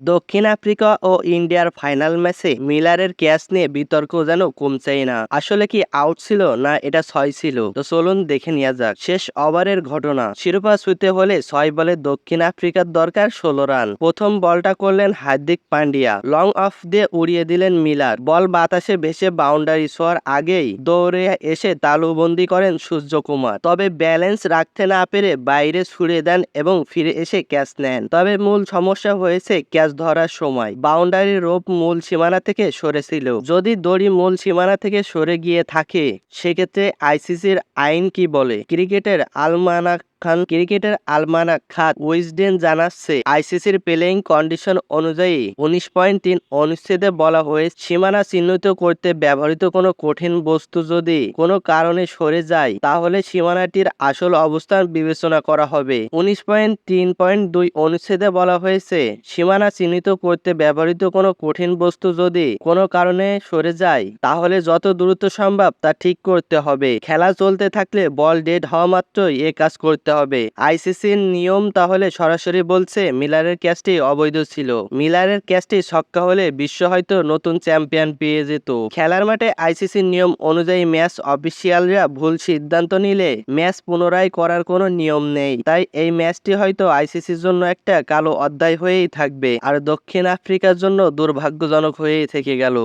দক্ষিণ আফ্রিকা ও ইন্ডিয়ার ফাইনাল ম্যাচে মিলারের ক্যাচ নিয়ে বিতর্ক যেন কমছেই না। আসলে কি আউট ছিল না এটা ছয় ছিল? তো চলুন দেখে নেওয়া যাক। শেষ ওভারের ঘটনা। শিরোপা ছুঁতে হলে ছয় বলে দক্ষিণ আফ্রিকার দরকার ষোলো রান। প্রথম বলটা করলেন হার্দিক পান্ডিয়া। লং অফ দিয়ে উড়িয়ে দিলেন মিলার। বল বাতাসে ভেসে বাউন্ডারি ছোঁয়ার আগেই দৌড়ে এসে তালুবন্দি করেন সূর্যকুমার। তবে ব্যালেন্স রাখতে না পেরে বাইরে ছুড়ে দেন এবং ফিরে এসে ক্যাচ নেন। তবে মূল সমস্যা হয়েছে ক্যাচ ধরার সময় বাউন্ডারি রোপ মূল সীমানা থেকে সরেছিল যদি দড়ি মূল সীমানা থেকে সরে গিয়ে থাকে, সেক্ষেত্রে আইসিসির আইন কি বলে? ক্রিকেটের আলমানাক খান ক্রিকেটের আলমানা খাত উইজডেন জানাচ্ছে, আইসিসির প্লেইং কন্ডিশন অনুযায়ী উনিশ পয়েন্ট তিন অনুচ্ছেদে বলা হয়েছে সীমানা চিহ্নিত করতে ব্যবহৃত কোনো কঠিন বস্তু যদি কোনো কারণে সরে যায়, তাহলে সীমানাটির আসল অবস্থান বিবেচনা করা হবে। উনিশ পয়েন্ট তিন পয়েন্ট দুই অনুচ্ছেদে বলা হয়েছে, সীমানা চিহ্নিত করতে ব্যবহৃত কোনো কঠিন বস্তু যদি কোনো কারণে সরে যায়, তাহলে যত দ্রুত সম্ভব তা ঠিক করতে হবে। খেলা চলতে থাকলে বল ডেড হওয়া মাত্রই এ কাজ করতে হবে। আইসিসির নিয়ম তাহলে সরাসরি বলছে, মিলারের ক্যাচটি অবৈধ ছিল। মিলারের ক্যাচটি ছক্কা হলে বিশ্ব হয়তো নতুন চ্যাম্পিয়ন পেয়ে যেত। খেলার মাঠে আইসিসির নিয়ম অনুযায়ী ম্যাচ অফিসিয়ালরা ভুল সিদ্ধান্ত নিলে ম্যাচ পুনরায় করার কোনো নিয়ম নেই। তাই এই ম্যাচটি হয়তো আইসিসির জন্য একটা কালো অধ্যায় হয়েই থাকবে, আর দক্ষিণ আফ্রিকার জন্য দুর্ভাগ্যজনক হয়েই থেকে গেল।